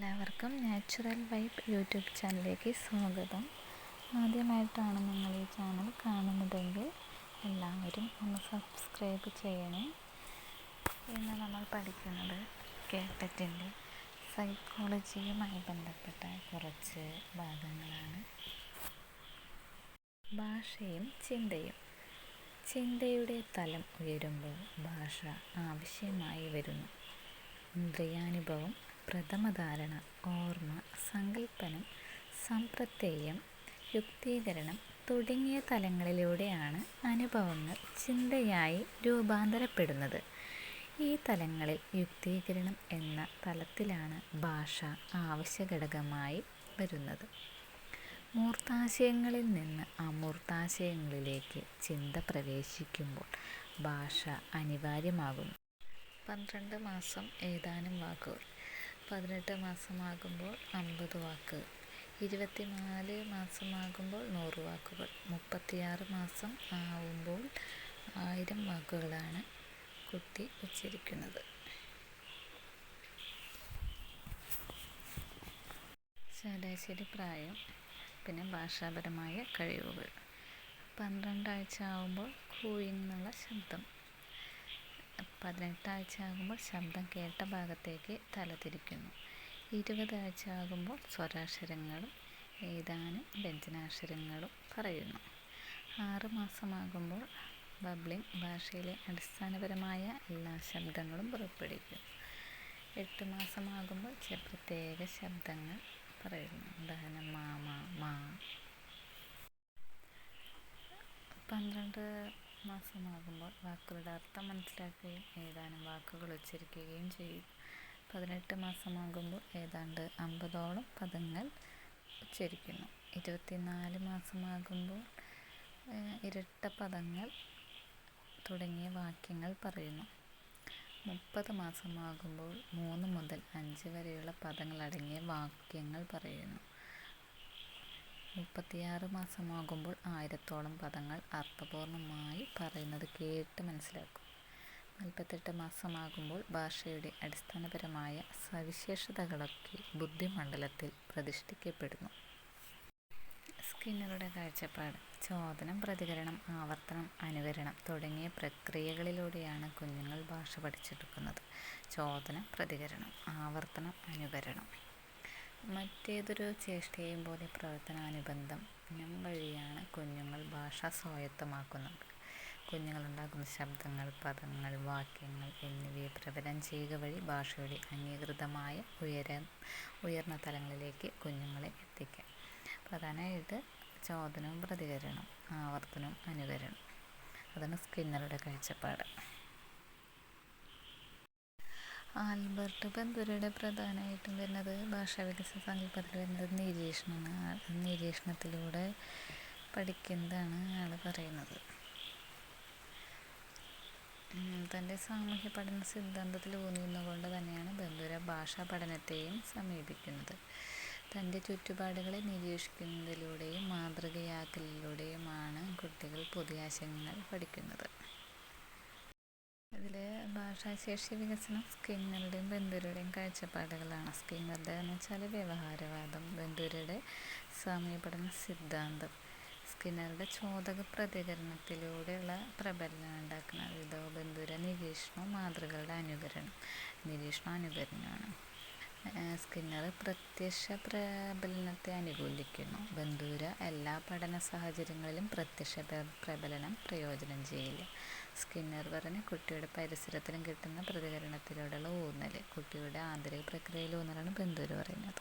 എല്ലാവർക്കും natural vibe YouTube ചാനലിലേക്ക് സ്വാഗതം. ആദ്യമായിട്ടാണ് നിങ്ങൾ ഈ ചാനൽ കാണുന്നതെങ്കിൽ എല്ലാവരും ഒന്ന് സബ്സ്ക്രൈബ് ചെയ്യണേ. ഇന്ന് നമ്മൾ പഠിക്കുന്നത് കേട്ടറ്റിന്റെ സൈക്കോളജിയുമായി ബന്ധപ്പെട്ട കുറച്ച് ഭാഗങ്ങളാണ്. ഭാഷയും ചിന്തയും. ചിന്തയുടെ തലം ഉയരുമ്പോൾ ഭാഷ ആവശ്യമായി വരുന്നു. ഇന്ദ്രിയാനുഭവം പ്രഥമധാരണ ഓർമ്മ സങ്കല്പനം സംപ്രത്യയം യുക്തീകരണം തുടങ്ങിയ തലങ്ങളിലൂടെയാണ് അനുഭവങ്ങൾ ചിന്തയായി രൂപാന്തരപ്പെടുന്നത്. ഈ തലങ്ങളിൽ യുക്തീകരണം എന്ന തലത്തിലാണ് ഭാഷ ആവശ്യഘടകമായി വരുന്നത്. മൂർത്താശയങ്ങളിൽ നിന്ന് അമൂർത്താശയങ്ങളിലേക്ക് ചിന്ത പ്രവേശിക്കുമ്പോൾ ഭാഷ അനിവാര്യമാകുന്നു. പന്ത്രണ്ട് മാസം ഏതാനും വാക്കുകൾ. പതിനെട്ട് മാസമാകുമ്പോൾ അമ്പത് വാക്കുകൾ ഇരുപത്തിനാല് മാസമാകുമ്പോൾ നൂറ് വാക്കുകൾ. മുപ്പത്തിയാറ് മാസം ആവുമ്പോൾ ആയിരം വാക്കുകളാണ് കുട്ടി ഉച്ചരിക്കുന്നത്. ശരാശരി പ്രായം പിന്നെ ഭാഷാപരമായ കഴിവുകൾ. പന്ത്രണ്ടാഴ്ച ആവുമ്പോൾ കൂയിങ് എന്നുള്ള ശബ്ദം. പതിനെട്ടാഴ്ച ആകുമ്പോൾ ശബ്ദം കേട്ട ഭാഗത്തേക്ക് തല തലതിരിക്കുന്നു. ഇരുപതാഴ്ച ആകുമ്പോൾ സ്വരാക്ഷരങ്ങളും ഏതാനും വ്യഞ്ജനാക്ഷരങ്ങളും പറയുന്നു. ആറ് മാസമാകുമ്പോൾ ബബ്ലിംഗ് ഭാഷയിലെ അടിസ്ഥാനപരമായ എല്ലാ ശബ്ദങ്ങളും പുറപ്പെടുവിക്കും. എട്ട് മാസമാകുമ്പോൾ ചില പ്രത്യേക ശബ്ദങ്ങൾ പറയുന്നു. ഉദാഹരണം മാമ മാ. പന്ത്രണ്ട് മാസമാകുമ്പോൾ വാക്കുകളുടെ അർത്ഥം മനസ്സിലാക്കുകയും ഏതാനും വാക്കുകൾ ഉച്ചരിക്കുകയും ചെയ്യും. പതിനെട്ട് മാസമാകുമ്പോൾ ഏതാണ്ട് അമ്പതോളം പദങ്ങൾ ഉച്ചരിക്കുന്നു. ഇരുപത്തിനാല് മാസമാകുമ്പോൾ ഇരട്ട പദങ്ങൾ തുടങ്ങിയ വാക്യങ്ങൾ പറയുന്നു. മുപ്പത് മാസമാകുമ്പോൾ മൂന്ന് മുതൽ അഞ്ച് വരെയുള്ള പദങ്ങളടങ്ങിയ വാക്യങ്ങൾ പറയുന്നു. മുപ്പത്തിയാറ് മാസമാകുമ്പോൾ ആയിരത്തോളം പദങ്ങൾ അർത്ഥപൂർണമായി പറയുന്നത് കേട്ട് മനസ്സിലാക്കും. നാൽപ്പത്തെട്ട് മാസമാകുമ്പോൾ ഭാഷയുടെ അടിസ്ഥാനപരമായ സവിശേഷതകളൊക്കെ ബുദ്ധിമണ്ഡലത്തിൽ പ്രതിഷ്ഠിക്കപ്പെടുന്നു. സ്കിന്നറുടെ കാഴ്ചപ്പാട് ചോദനം പ്രതികരണം ആവർത്തനം അനുകരണം തുടങ്ങിയ പ്രക്രിയകളിലൂടെയാണ് കുഞ്ഞുങ്ങൾ ഭാഷ പഠിച്ചെടുക്കുന്നത്. ചോദനം പ്രതികരണം ആവർത്തനം അനുകരണം. മറ്റേതൊരു ചേഷ്ടയും പോലെ പ്രവർത്തനാനുബന്ധം വഴിയാണ് കുഞ്ഞുങ്ങൾ ഭാഷ സ്വായത്തമാക്കുന്നത്. കുഞ്ഞുങ്ങളുണ്ടാക്കുന്ന ശബ്ദങ്ങൾ പദങ്ങൾ വാക്യങ്ങൾ എന്നിവയെ പ്രവരം ചെയ്യുക വഴി ഭാഷയുടെ അംഗീകൃതമായ ഉയര ഉയർന്ന തലങ്ങളിലേക്ക് കുഞ്ഞുങ്ങളെ എത്തിക്കാം. പ്രധാനമായിട്ട് ചോദനവും പ്രതികരണം ആവർത്തനവും അനുകരണം അതാണ് സ്കിന്നറുടെ കാഴ്ചപ്പാട്. ആൽബർട്ട് ബന്ദുരയുടെ പ്രധാനമായിട്ടും വരുന്നത് ഭാഷാ വികസന സങ്കല്പത്തിൽ വരുന്നത് നിരീക്ഷണമാണ്. നിരീക്ഷണത്തിലൂടെ പഠിക്കുന്നതാണ് അയാൾ പറയുന്നത്. തന്റെ സാമൂഹ്യ പഠന സിദ്ധാന്തത്തിൽ ഊന്നിയുന്നുകൊണ്ട് തന്നെയാണ് ബന്ധുര ഭാഷാ പഠനത്തെയും സമീപിക്കുന്നത്. തന്റെ ചുറ്റുപാടുകളെ നിരീക്ഷിക്കുന്നതിലൂടെയും മാതൃകയാക്കലിലൂടെയുമാണ് കുട്ടികൾ പുതിയ ആശയങ്ങൾ പഠിക്കുന്നത്. ഭാഷാശേഷി വികസനം സ്കിന്നറുടെയും ബന്ധുരുടെയും കാഴ്ചപ്പാടുകളാണ്. സ്കിന്നറുടെ എന്ന് വെച്ചാൽ വ്യവഹാരവാദം ബന്ധുരുടെ സമയപഠന സിദ്ധാന്തം സ്കിന്നറുടെ ചോദക പ്രതികരണത്തിലൂടെയുള്ള പ്രബലനം ഉണ്ടാക്കുന്ന വിധവ ബന്ധുര നിരീക്ഷണവും മാതൃകളുടെ അനുകരണം നിരീക്ഷണം അനുകരണമാണ്. സ്കിന്നർ പ്രത്യക്ഷ പ്രബലനത്തെ അനുകൂലിക്കുന്നു. ബന്ധൂര എല്ലാ പഠന സാഹചര്യങ്ങളിലും പ്രത്യക്ഷ പ്രബലനം പ്രയോജനം ചെയ്യില്ല. സ്കിന്നർ പറഞ്ഞ് കുട്ടിയുടെ പരിസരത്തിലും കിട്ടുന്ന പ്രതികരണത്തിലൂടെയുള്ള ഊന്നൽ കുട്ടിയുടെ ആന്തരിക പ്രക്രിയയിൽ ഊന്നലാണ് ബന്ധൂര് പറയുന്നത്.